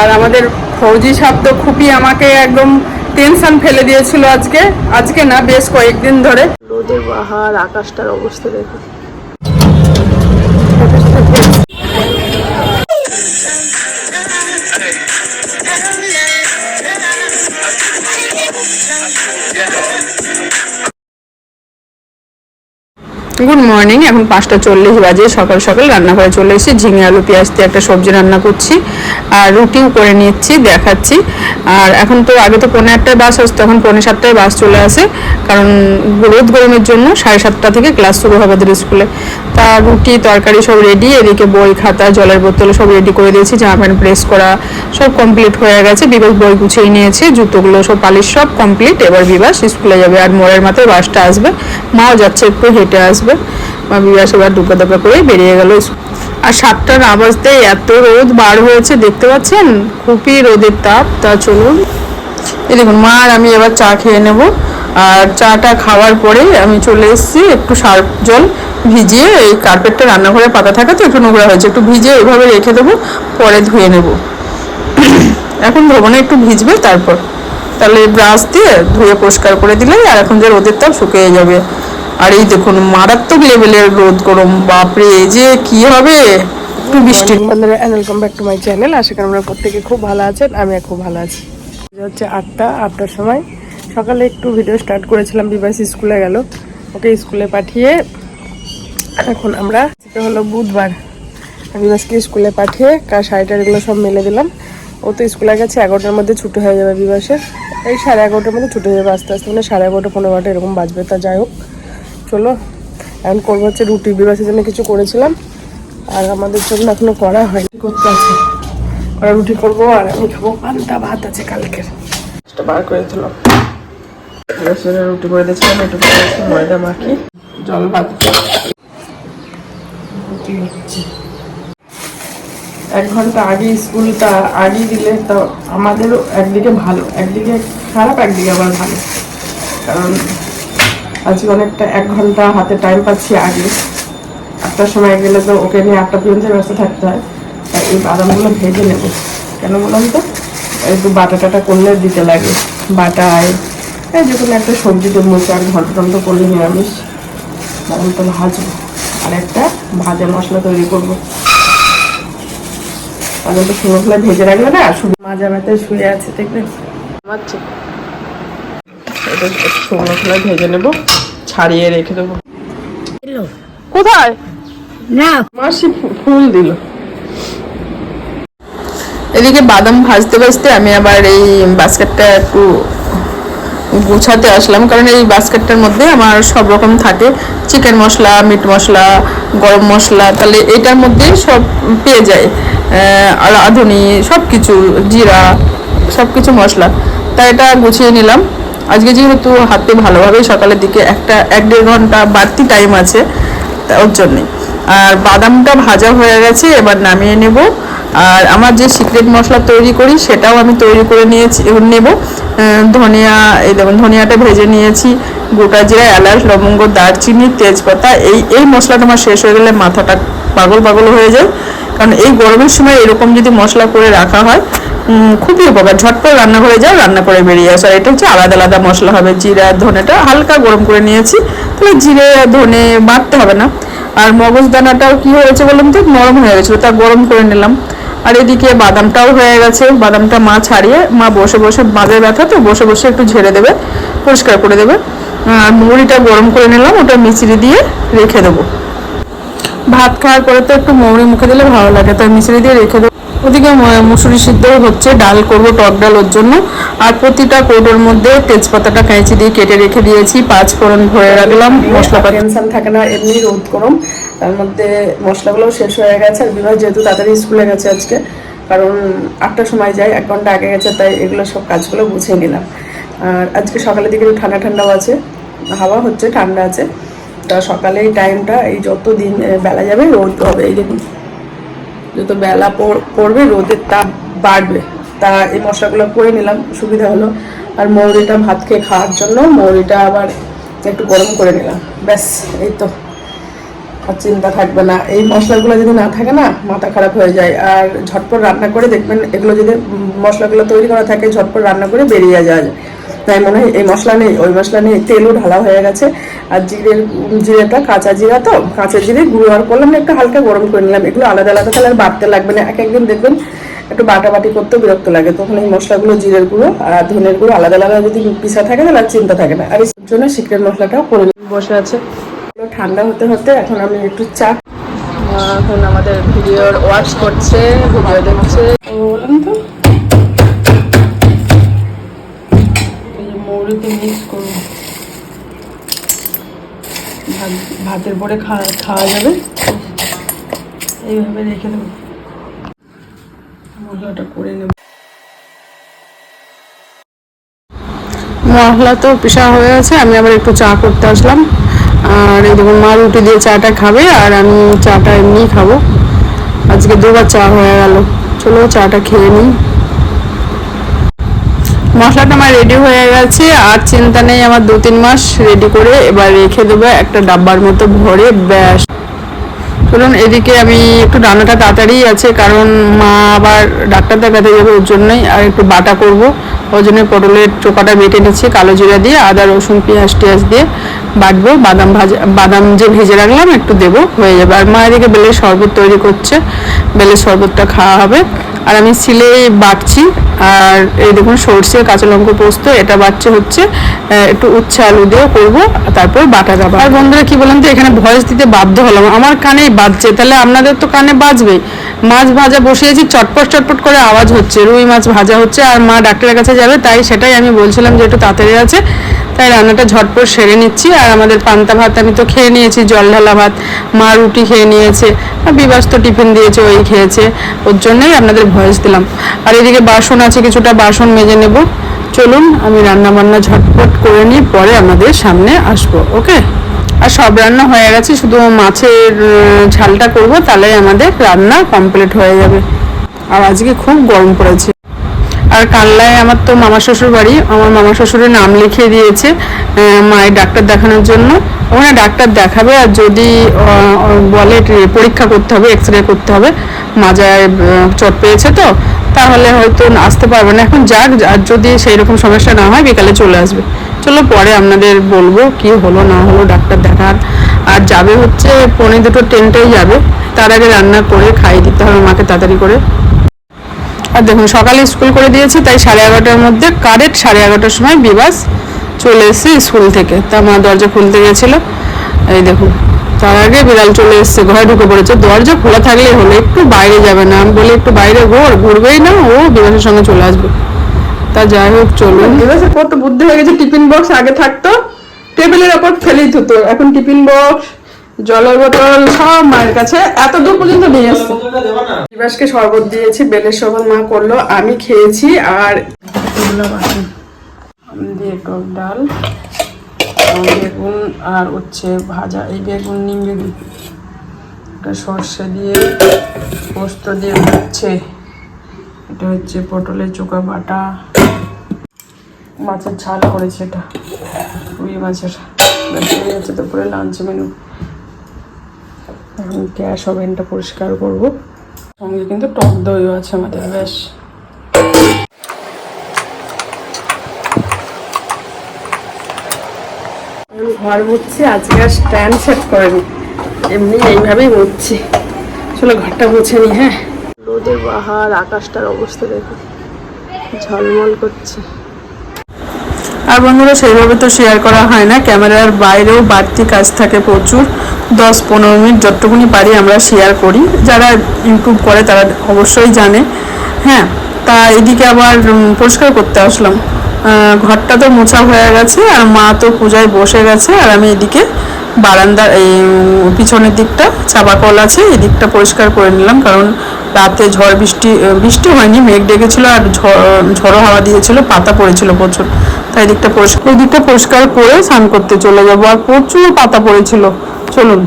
আর আমাদের ফৌজি সাহেব তো খুবই আমাকে একদম টেনশন ফেলে দিয়েছিল আজকে। আজকে না, বেশ কয়েকদিন ধরে। রোদের বাহার, আকাশটার অবস্থা দেখো। Good morning. এখন পাঁচটা চল্লিশ বাজে, সকাল সকাল রান্না রান্নাঘরে চলে এসেছি। ঝিঙে, আলু, পেঁয়াজ দিয়ে একটা সবজি রান্না করছি আর রুটিও করে নিচ্ছি, দেখাচ্ছি। আর এখন তো আগে তো পৌনে আটটায় বাস আসতো, এখন পৌনে সাতটায় বাস চলে আসে। কারণ রোদ গরমের জন্য সাড়ে সাতটা থেকে ক্লাস শুরু হবে স্কুলে। তা রুটি তরকারি সব রেডি এদিকে বই খাতা, জলের বোতল সব রেডি করে দিয়েছি, জামা প্যান্ট প্রেস করা সব কমপ্লিট হয়ে গেছে। বিবাস বই গুছিয়ে নিয়েছে, জুতোগুলো সব পালিশ সব কমপ্লিট এবার বিবাস স্কুলে যাবে আর মোড়ের মাথায় বাসটা আসবে। মাও যাচ্ছে একটু হেঁটে আসবে। মা বিবাস এবার দুপা দাপা করে বেরিয়ে গেল আর সাতটা না বাজতে এত রোদ বার হয়েছে, দেখতে পাচ্ছেন? খুবই রোদের তাপ। তা চলুন। এই দেখুন, মা আর আমি এবার চা খেয়ে নেব। আর চাটা খাওয়ার পরে আমি চলে এসেছি একটু সার্ফ জল। ভিজিয়ে এই কার্পেটটা রান্নাঘরে পাতা থাকে তো একটু নোংরা হয়েছে। একটু ভিজিয়ে এভাবে রেখে দেবো পরে ধুয়ে নেব। এখন ধোবো না একটু ভিজবে তারপর। তাহলে ব্রাশ দিয়ে ধুয়ে পরিষ্কার করে দিলে আর এখন যে রোদের তাপ শুকিয়ে যাবে। আর এই দেখুন মারাত্মক লেভেলের রোদ গরম বাপরে যে কি হবে? একটু বৃষ্টি। বন্ধুরা welcome back to my channel আশা করি আমরা প্রত্যেকে খুব ভালো আছেন আমি খুব ভালো আছি। হচ্ছে আটটা আটটার সময়। সকালে একটু ভিডিও স্টার্ট করেছিলাম বিবাস স্কুলে গেল। ওকে স্কুলে পাঠিয়ে এখন আমরা এটা হলো বুধবার। বিবাসকে স্কুলে পাঠিয়ে কার শাড়িটার এগুলো সব মেলে দিলাম। ও তো স্কুলে গেছে এগারোটার মধ্যে ছুটি হয়ে যাবে বিবাসের এই সাড়ে এগারোটার মধ্যে ছুটি হয়ে যাবে আস্তে আস্তে মানে সাড়ে এগারোটা পনেরো বারোটা এরকম বাজবে তা যাই হোক। চলো এখন করব হচ্ছে রুটি। বিবাসের জন্য কিছু করেছিলাম আর আমাদের জন্য এখনও করা হয়নি। করতে আছে। করা রুটি করব আর আমি খাব পান্তা ভাত আছে কালকের। সেটা বার করে দিল। রেস্টুরেন্টে রুটি করে দিয়েছিলাম একটু ময়দা মাখি জল ভাত রুটি হচ্ছে। এক ঘণ্টা আগে স্কুলটা আগে দিলে তো আমাদেরও একদিকে ভালো, একদিকে খারাপ, একদিকে আবার ভালো। কারণ আজকে অনেকটা এক ঘণ্টা হাতে টাইম পাচ্ছি আগে। আটটার সময় গেলে তো ওকে নিয়ে আটটা পর্যন্ত ব্যস্ত থাকতে হয়। তাই এই বাদামগুলো ভেজে নেব। কেন বললাম তো? একটু বাটা টাটা করলে দিতে লাগে। বাটায়, এই যে কোনো একটা সবজি মুখে আর ঘণ্টা টন্ট করলে নিরামিষ। বাদামটা ভাজবো। আর একটা ভাজা মশলা তৈরি করব। শুকনো খোলায় ভেজে রাখলে না শুধু মাজা ব্যথায় শুয়ে আছে দেখবেন। মারছে শুকনো খোলায় ভেজে নেব ছাড়িয়ে রেখে দেবো। কোথায়? না। মাসি ফুল দিল। এদিকে বাদাম ভাজতে ভাজতে আমি আবার এই বাস্কেটটা একটু গুছাতে আসলাম। কারণ এই বাস্কেটটার মধ্যে আমার সব রকম থাকে। চিকেন মশলা, মিট মশলা, গরম মশলা, তাহলে এটার মধ্যে সব পেয়ে যায়। আর আধুনি সব কিছু জিরা সব কিছু মশলা। তা এটা গুছিয়ে নিলাম। আজকে যেহেতু হাতে ভালোভাবে সকালের দিকে একটা এক দেড় ঘণ্টা বাড়তি টাইম আছে ওর জন্যে। আর বাদামটা ভাজা হয়ে গেছে, এবার নামিয়ে নেব। আর আমার যে সিক্রেট মশলা তৈরি করি, সেটাও আমি তৈরি করে নিয়েছি নেব। ধনিয়া, এই দেখুন, ধনিয়াটা ভেজে নিয়েছি, গোটা জিরা, এলাচ, লবঙ্গ, দারচিনি, তেজপাতা, এই এই মশলাটা আমার শেষ হয়ে গেলে মাথাটা পাগল পাগল হয়ে যায়। কারণ এই গরমের সময় এরকম যদি মশলা করে রাখা হয় খুবই উপকার। ঝটপট রান্নাঘরে যাও, রান্না করে বেরিয়ে আসো। আর এটা হচ্ছে আলাদা আলাদা মশলা হবে, জিরা, ধনেটা হালকা গরম করে নিয়েছি। তাহলে জিরে, ধনে বাটতে হবে না। আর মগজ দানাটাও কি হয়েছে বললাম তো? নরম হয়ে গেছিল তা গরম করে নিলাম। আর এদিকে বাদামটাও হয়ে গেছে। বাদামটা মা ছাড়িয়ে মা বসে বসে বাঁধের ব্যথা তো বসে বসে একটু ঝেড়ে দেবে পরিষ্কার করে দেবে। আর মুড়িটা গরম করে নিলাম ওটা মিচড়ি দিয়ে রেখে দেবো। ভাত খাওয়ার পরে তো একটু মৌরি মুখে দিলে ভালো লাগে তাই মিশ্রি দিয়ে রেখে দেবো। ওদিকে মুসুরি সিদ্ধ হচ্ছে ডাল করব টক ডাল ওর জন্য। আর প্রতিটা কৌটোর মধ্যে তেজপাতাটা কাঁচি দিয়ে কেটে রেখে দিয়েছি পাঁচ ফোড়ন ভরে রাখলাম মশলা টেনশন থাকে না এমনি রোদ গরম। তার মধ্যে মশলাগুলো শেষ হয়ে গেছে, আর বিবাহ যেহেতু তাড়াতাড়ি স্কুলে গেছে আজকে, কারণ আটটার সময় যায়, এক ঘণ্টা আগে গেছে, তাই এগুলো সব কাজগুলো গুছিয়ে নিলাম। আর আজকে সকালের দিকে ঠান্ডা ঠান্ডাও আছে, হাওয়া হচ্ছে, ঠান্ডা আছে, তা সকালে এই টাইমটা এই যত দিন বেলা যাবে রোদ হবে, এই দেখুন। যত বেলা পড়- পড়বে, রোদের তাপ বাড়বে, তা এই মশলাগুলো করে নিলাম, সুবিধা হলো। আর মৌরিটা ভাত খেয়ে খাওয়ার জন্য, মৌরিটা আবার একটু গরম করে নিলাম, ব্যাস, এই তো। আর চিন্তা থাকবে না। এই মশলাগুলো যদি না থাকে না, মাথা খারাপ হয়ে যায়। আর ঝটপট রান্না করে দেখবেন এগুলো যদি মশলাগুলো তৈরি করা থাকে, ঝটপট রান্না করে বেরিয়ে যাওয়া যায়। তাই মনে হয় এই মশলা নেই, ওই মশলা নেই। তেলও ঢালা হয়ে গেছে। আর জিরের জিরেটা, কাঁচা জিরা তো, কাঁচা জিরে গুঁড়ো আর করলাম, একটু হালকা গরম করে নিলাম। এগুলো আলাদা আলাদা তাহলে আর বাটতে লাগবে না। এক একদিন দেখবেন একটু বাটাবাটি করতেও বিরক্ত লাগে। তখন এই মশলাগুলো, জিরের গুঁড়ো আর ধনের গুঁড়ো আলাদা আলাদা যদি পিসা থাকে, তাহলে আর চিন্তা থাকে না। আর এই জন্য সিক্রেট মশলাটাও করে। বসে আছে। ঠান্ডা হতে হতে এখন আমি একটু চা এখন আমাদের ভিডিওর ওয়াশ করছে ভিডিও দেখছে। বললাম তো। মৌরিতে মিক্স ভাতের পরে খাওয়া খাওয়া যাবে? এইভাবে রেখে দেবো। মশলাটা করে নেব। মশলা তো পিসা হয়ে আছে আমি আবার একটু চা করতে আসলাম। আর এই দেখুন, মা রুটি দিয়ে চাটা খাবে আর আমি চাটা এমনি খাব। আজকে দুবার চা হয়ে গেল। চলো চাটা খেয়ে নিই। মশলাটা আমার রেডি হয়ে গেছে, আর চিন্তা নেই, আমার দু তিন মাস রেডি করে এবার রেখে দেবো একটা ডাব্বার মতো ভরে, ব্যাস। চলুন এদিকে আমি একটু রান্নাটা তাড়াতাড়ি আছে, কারণ মা আবার ডাক্তার দেখাতে যাবে ওর জন্যই, আর একটু বাটা করব। ওই জন্য পটলের চোকাটা বেটে নিচ্ছি, কালো জিরা দিয়ে, আদা, রসুন, পেঁয়াজ, টিয়াজ দিয়ে বাটবো। বাদাম ভাজা, বাদাম যে ভেজে রাখলাম একটু দেবো, হয়ে যাবে। আর মা এদিকে বেলের শরবত তৈরি করছে, বেলের শরবতটা খাওয়া হবে। আর আমি সিলে বাটছি। আর এই দেখুন সর্ষে, কাঁচা লঙ্কা পোস্ত, এটা বাচ্চা হচ্ছে একটু উচ্ছে আলু দিয়েও করব, তারপর বাটা যাবে আর বন্ধুরা কি বলেন তো, এখানে ভয়েস দিতে বাধ্য হলাম। আমার কানেই বাজছে, তাহলে আপনাদের তো কানে বাজবেই। মাছ ভাজা বসিয়েছি, চটপট চটপট করে আওয়াজ হচ্ছে, রুই মাছ ভাজা হচ্ছে, আর মা ডাক্তারের কাছে যাবে, তাই সেটাই আমি বলছিলাম যে একটু তাড়াতাড়ি আছে। তাই রান্নাটা ঝটপট সেরে নিচ্ছি। আর আমাদের পান্তা ভাত আমি তো খেয়ে নিয়েছি, জল ঢালা ভাত। মা রুটি খেয়ে নিয়েছে, আর বিবাস তো টিফিন দিয়েছে, ওই খেয়েছে। ওর জন্যই আপনাদের ভয়েস দিলাম। আর এদিকে বাসন আছে, কিছুটা বাসন মেজে নেব। চলুন, আমি রান্না বান্না ঝটপট করে নিই পরে আমাদের সামনে আসব, ওকে? আর সব রান্না হয়ে গেছে, শুধু মাছের ঝালটা করব তাহলে আমাদের রান্না কমপ্লিট হয়ে যাবে। আর আজকে খুব গরম পড়েছে। আর কাল্লায় আমার তো মামা শ্বশুর বাড়ি, আমার মামা শ্বশুরের নাম লিখিয়ে দিয়েছে মায়ের ডাক্তার দেখানোর জন্য। ওখানে ডাক্তার দেখাবে আর যদি বলে পরীক্ষা করতে হবে এক্স রে করতে হবে, মাজায় চোট পেয়েছে তো, তাহলে হয়তো আসতে পারবে না। এখন যাক, আর যদি সেই রকম সমস্যা না হয়, বিকালে চলে আসবে। চলো পরে আপনাদের বলব কি হলো, না হলো ডাক্তার দেখার। আর যাবে হচ্ছে পনেরো দুটো ট্রেনটাই যাবে। তার আগে রান্না করে খাইয়ে দিতে হবে মাকে তাড়াতাড়ি করে। আর দেখুন, সকালে স্কুল করে দিয়েছি, তাই সাড়ে এগারোটার মধ্যে কারেক্ট সাড়ে এগারোটার সময় বিবাস চলে এসেছে স্কুল থেকে। তা মা দরজা খুলতে গেছিল। এই দেখুন, তার আগে বিড়াল চলে এসেছে, ঘরে ঢুকে পড়েছে। দরজা খোলা থাকলেই হলো, একটু বাইরে যাবে না। আমি বলি, একটু বাইরে ঘোর, ঘুরবেই না, ও বিবাসের সঙ্গে চলে আসবে। তা যাই হোক, চলুন। দিবসের কত বুদ্ধি হয়ে গেছে, টিফিন বক্স আগে থাকতো, টেবিলের ওপর ফেলেই থুতো। এখন টিফিন বক্স জলের বোতল সব মায়ের কাছে এত দূর পর্যন্ত নিয়ে দিবাসকে শরবত দিয়েছি বেলের শরবত মা করল আমি খেয়েছি আর দিয়ে টক ডাল বেগুন আর হচ্ছে ভাজা এই বেগুন নিম বেগুন। একটা সর্ষে দিয়ে পোস্ত দিয়ে হচ্ছে এটা হচ্ছে পটলের চোকা বাটা। মাছের ঝাল করেছে এটা রুই মাছের। ব্যাস তারপরে লাঞ্চ মেনু গ্যাস ওভেনটা পরিষ্কার করব। সঙ্গে কিন্তু টক দইও আছে আমাদের ব্যাস ঘর মুছছি, আজকে আর স্ট্যান্ড সেট করেনি। এমনি এইভাবেই মুছছি। চলো ঘরটা মুছে নি হ্যাঁ? রোদের বাহার, আকাশটার অবস্থা দেখো। ঝলমল করছে। আর বন্ধুরা, সেইভাবে তো শেয়ার করা হয় না। ক্যামেরার বাইরেও বাড়তি কাজ থাকে প্রচুর। দশ পনেরো মিনিট যতটুকুনি পারি আমরা শেয়ার করি। যারা ইউটিউব করে তারা অবশ্যই জানে। হ্যাঁ তা এদিকে আবার পরিষ্কার করতে আসলাম। ঘরটা তো মোছা হয়ে গেছে, আর মা তো পূজায় বসে গেছে, আর আমি এদিকে বারান্দার, এই পিছনের দিকটা চাপা কল আছে, এদিকটা পরিষ্কার করে নিলাম। কারণ রাতে ঝড় বৃষ্টি বৃষ্টি হয়নি মেঘ ডেকেছিল আর ঝড়- ঝড়ো হাওয়া দিয়েছিল পাতা পড়েছিল প্রচুর। তাই দিকটা পরিষ্কার ওই দিকটা পরিষ্কার করে স্নান করতে চলে যাব আর প্রচুর পাতা পড়েছিল। চলুন।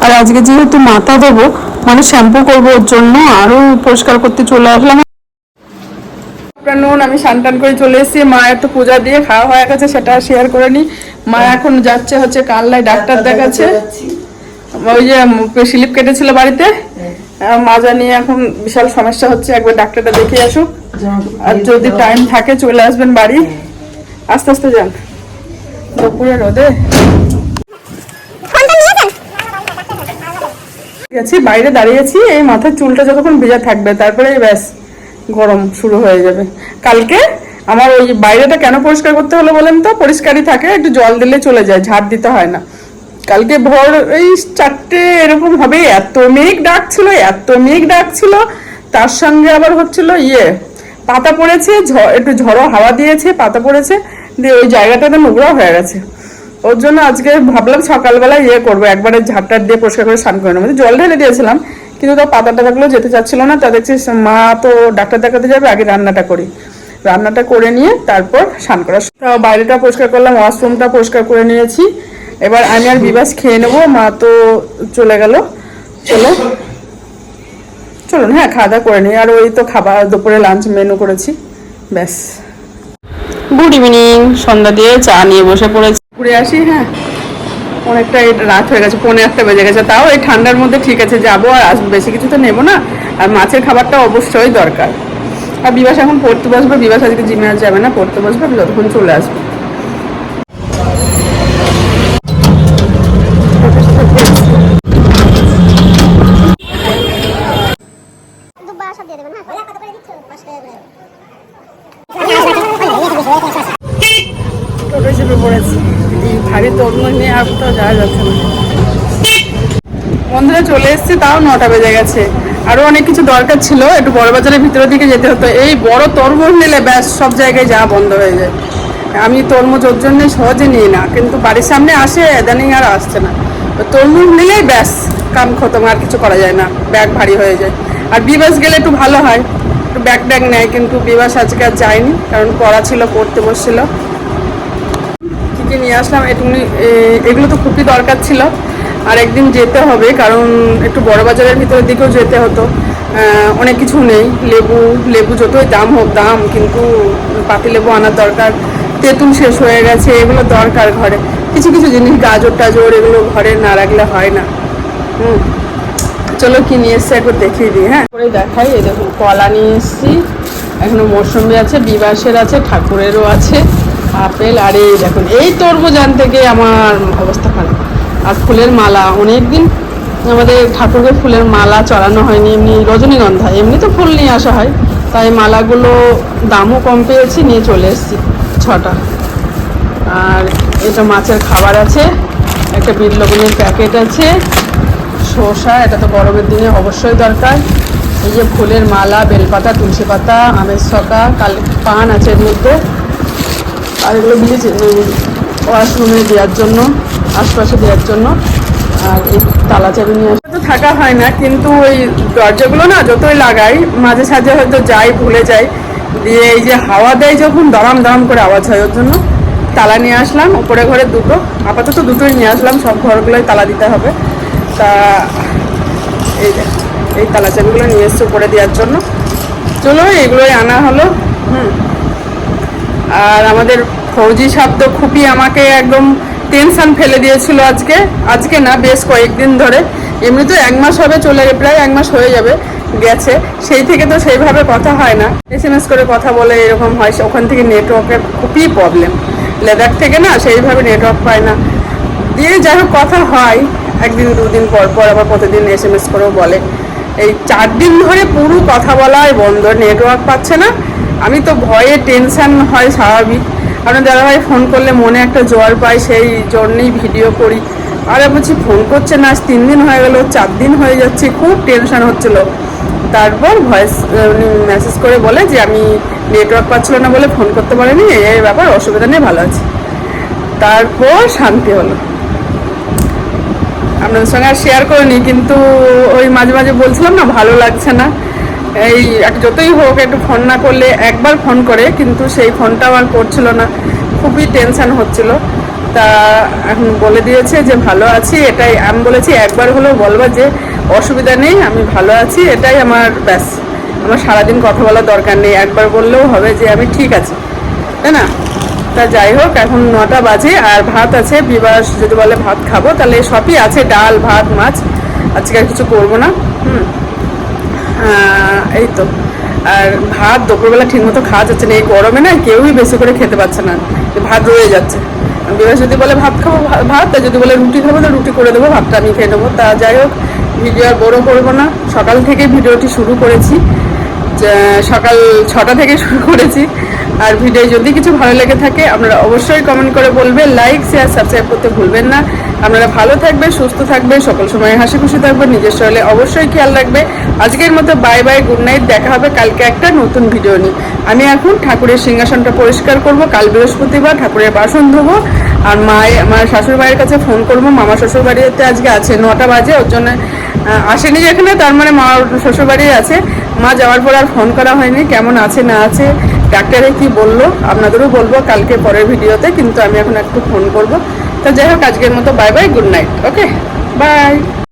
আর আজকে যেহেতু মাথা দেবো মানে শ্যাম্পু করব ওর জন্য আরও পরিষ্কার করতে চলে আসলাম। আমি স্নান টান করে চলে এসেছি। মা তো পূজা দিয়ে খাওয়া হয়ে গেছে সেটা শেয়ার করে নি। মা এখন যাচ্ছে হচ্ছে কাল্লায় ডাক্তার দেখাচ্ছে। ওই যে স্লিপ কেটেছিল বাড়িতে। মাজা নিয়ে এখন বিশাল সমস্যা হচ্ছে একবার ডাক্তারটা দেখিয়ে আসুক। আর যদি টাইম থাকে চলে আসবেন বাড়ি। আস্তে আস্তে যান। দুপুরে রোদে। গেছি বাইরে দাঁড়িয়েছি এই মাথার চুলটা যতক্ষণ ভেজা থাকবে তারপরে ব্যাস গরম শুরু হয়ে যাবে। কালকে আমার ওই বাইরেটা কেন পরিষ্কার করতে হলো বলেন তো? পরিষ্কারই থাকে একটু জল দিলে চলে যায় ঝাড় দিতে হয় না। কালকে ভোর এই চারটে এরকম হবে। এত মেঘ ডাকছিল, এত মেঘ ডাকছিল। তার সঙ্গে আবার হচ্ছিল ইয়ে পাতা পড়েছে একটু ঝড়ো হাওয়া দিয়েছে, পাতা পড়েছে। দিয়ে ওই জায়গাটাতে নোংরা হয়ে গেছে। ওর জন্য আজকে ভাবলাম সকালবেলা ইয়ে করব, একবারে ঝাপটার দিয়ে পরিষ্কার করে স্নান করে নেব। জল ঢেলে দিয়েছিলাম, কিন্তু তো পাতা টাতাগুলো যেতে চাচ্ছিল না। তা দেখছি মা তো ডাক্তার দেখাতে যাবে, আগে রান্নাটা করি। রান্নাটা করে নিয়ে তারপর স্নান করা। বাইরেটা পরিষ্কার করলাম, ওয়াশরুমটা পরিষ্কার করে নিয়েছি। এবার আমি আর বিবাস খেয়ে নেব মা তো চলে গেল। চলো। চলুন হ্যাঁ খাওয়া দাওয়া করে নিই। আর ওই তো খাবার দুপুরে লাঞ্চ মেনু করেছি। ব্যাস। গুড ইভিনিং সন্ধ্যা দিয়ে চা নিয়ে বসে পড়েছি। ঘুরে আসি হ্যাঁ। অনেকটা রাত হয়ে গেছে পৌনে একটা বেজে গেছে। তাও এই ঠান্ডার মধ্যে ঠিক আছে যাব আর আসব বেশি কিছু তো নেব না। আর মাছের খাবারটা অবশ্যই দরকার। আর বিবাস এখন পড়তে বসবে বিবাস আজকে জিমে আর যাবে না পড়তে বসবে আমি যতক্ষণ চলে আসব দুব্বা সব দিয়ে দেবেন হ্যাঁ কত করে দিচ্ছ পাঁচ টাকা করে টোটো চেপে পড়েছি তরমুজ নিয়ে আর যাওয়া যাচ্ছে না। বন্ধুরা চলে এসেছে, তাও নটা বেজে গেছে। আরও অনেক কিছু দরকার ছিল, একটু বড় বাজারের ভিতরের দিকে যেতে হতো। এই বড় তরমুজ নিলে ব্যাস সব জায়গায় যাওয়া বন্ধ হয়ে যায়। আমি তরমুজ ওর জন্য সহজে নিই না, কিন্তু বাড়ির সামনে আসে এদানিং আর আসছে না। তরমুজ নিলেই ব্যাস, কাম খতম, আর কিছু করা যায় না, ব্যাগ ভারী হয়ে যায়। আর বিবাস গেলে একটু ভালো হয়, একটু ব্যাগ ট্যাগ নেয়, কিন্তু বিবাস আজকে আর যায়নি, কারণ পড়া ছিল, পড়তে বসছিল। কি কি নিয়ে আসলাম। এটুকুনি এগুলো তো খুবই দরকার ছিল। আর একদিন যেতে হবে, কারণ একটু বড় বাজারের ভিতরের দিকেও যেতে হতো। অনেক কিছু নেই। লেবু লেবু যতই দাম হোক, দাম, কিন্তু পাতি লেবু আনার দরকার। তেঁতুল শেষ হয়ে গেছে, এগুলো দরকার ঘরে। কিছু কিছু জিনিস, গাজর টাজর, এগুলো ঘরে না রাখলে হয় না। হুম। চলো কি নিয়ে এসছে, একবার দেখিয়ে দিই হ্যাঁ? করে দেখাই, এই দেখুন, কলা নিয়ে এসছি। এখনও মৌসুমি আছে, বিবাসের আছে, ঠাকুরেরও আছে। আপেল, আর এই দেখুন, এই তরমুজ আনতে গিয়ে আমার অবস্থা খারাপ। আর ফুলের মালা অনেক দিন আমাদের ঠাকুরকে ফুলের মালা চড়ানো হয়নি, এমনি রজনীগন্ধা, এমনি তো ফুল নিয়ে আসা হয়। তাই মালাগুলো দামও কম পেয়েছি, নিয়ে চলে এসেছি ছটা। আর এটা মাছের খাবার আছে, একটা বিট লবণের প্যাকেট আছে, শসা, এটা তো গরমের দিনে অবশ্যই দরকার। এই যে ফুলের মালা, বেলপাতা, তুলসী পাতা, আমের ছকা, কাল পান আছে এর মধ্যে। আর এগুলো দিয়েছে ওয়াশরুমে দেওয়ার জন্য, আশপাশে দেওয়ার জন্য, আর এই তালা চাবি নিয়ে তো থাকা হয় না, কিন্তু ওই দরজাগুলো না যতই লাগাই, মাঝে সাঝে হয়তো যাই, ভুলে যাই, দিয়ে এই যে হাওয়া দেয় যখন দরাম দরাম করে আওয়াজ হয় ওর জন্য, তালা নিয়ে আসলাম উপরে ঘরে দুটো, আপাতত দুটোই নিয়ে আসলাম, সব ঘরগুলোই তালা দিতে হবে, তা এই এই তালা চাবিগুলো নিয়ে এসছে উপরে দেওয়ার জন্য, চলো এগুলোই আনা হলো, হুম। আর আমাদের ফৌজি সাহেব তো খুবই আমাকে একদম টেনশন ফেলে দিয়েছিল আজকে। আজকে না, বেশ কয়েকদিন ধরে। এমনি তো এক মাস হবে চলে, প্রায় এক মাস হয়ে যাবে, গেছে। সেই থেকে তো সেইভাবে কথা হয় না। এস এম এস করে কথা বলে, এরকম হয়। ওখান থেকে নেটওয়ার্কের খুবই প্রবলেম লেদার থেকে না, সেইভাবে নেটওয়ার্ক পায় না। দিয়ে যাই হোক, কথা হয়। একদিন, দুদিন পর পর আবার প্রতিদিন এস এম এস করেও বলে। এই চার দিন ধরে পুরো কথা বলাই বন্ধ নেটওয়ার্ক পাচ্ছে না। আমি তো ভয়ে টেনশান হয় স্বাভাবিক। কারণ দাদাভাই ফোন করলে মনে একটা জ্বর পাই সেই জন্যেই ভিডিও করি। আর বলছি ফোন করছে না তিন দিন হয়ে গেল, চার দিন হয়ে যাচ্ছে, খুব টেনশান হচ্ছিল। তারপর ভয়েস উনি মেসেজ করে বলে যে, আমি নেটওয়ার্ক পাচ্ছিল না বলে ফোন করতে পারিনি এই এই ব্যাপার, অসুবিধা নেই, ভালো আছে। তারপর শান্তি হলো। আপনাদের সঙ্গে আর শেয়ার করিনি, কিন্তু ওই মাঝে মাঝে বলছিলাম না, ভালো লাগছে না। এই যতই হোক, একটু ফোন না করলে একবার ফোন করে, কিন্তু সেই ফোনটা আমার করছিল না। খুবই টেনশান হচ্ছিল। তা এখন বলে দিয়েছে যে, ভালো আছি। এটাই আমি বলেছি, একবার হলেও বলবা যে, অসুবিধা নেই, আমি ভালো আছি। এটাই আমার ব্যাস। আমার সারাদিন কথা বলার দরকার নেই। একবার বললেও হবে যে, আমি ঠিক আছি। তাই না? তা যাই হোক, এখন নটা বাজে, আর ভাত আছে। বিবাস যদি বলে, ভাত খাব? তাহলে সবই আছে, ডাল, ভাত, মাছ। আজকে আর কিছু করব না। হুম। এই তো। আর ভাত দুপুরবেলা ঠিক মতো খাওয়া যাচ্ছে না, এই গরমে না কেউই বেশি করে খেতে পারছে না ভাত রয়ে যাচ্ছে। বিবাস যদি বলে ভাত খাব ভাত, আর যদি বলে রুটি খাব, তো রুটি করে দেবো, ভাতটা আমি খেয়ে নেব। তা যাই হোক, ভিডিও আর বড় করব না। সকাল থেকে ভিডিওটি শুরু করেছি। সকাল ছটা থেকে শুরু করেছি। আর ভিডিও যদি কিছু ভালো লেগে থাকে, আপনারা অবশ্যই কমেন্ট করে বলবেন লাইক শেয়ার সাবস্ক্রাইব করতে ভুলবেন না। আপনারা ভালো থাকবে সুস্থ থাকবে সকল সময় হাসি খুশি থাকবে নিজের শরীরে অবশ্যই খেয়াল রাখবে আজকের মতো বাই বাই গুড নাইট দেখা হবে কালকে একটা নতুন ভিডিও নিয়ে। আমি এখন ঠাকুরের সিংহাসনটা পরিষ্কার করব, কাল বৃহস্পতিবার ঠাকুরের বাসন ধোবো আর মায়ের আমার শাশুড়ি মায়ের কাছে ফোন করব, মামা শ্বশুর বাড়িতে আজকে আছে, নটা বাজে, ওর জন্য আসেনি যেখানে তার মানে মা শ্বশুর বাড়ি আছে। মা যাওয়ার পর আর ফোন করা হয়নি, কেমন আছে, না আছে, ডাক্তারে কি বলল, আপনাদেরও বলব, কালকে পরের ভিডিওতে কিন্তু আমি এখন একটু ফোন করব। তো যাই হোক আজকের মতো bye bye good night okay bye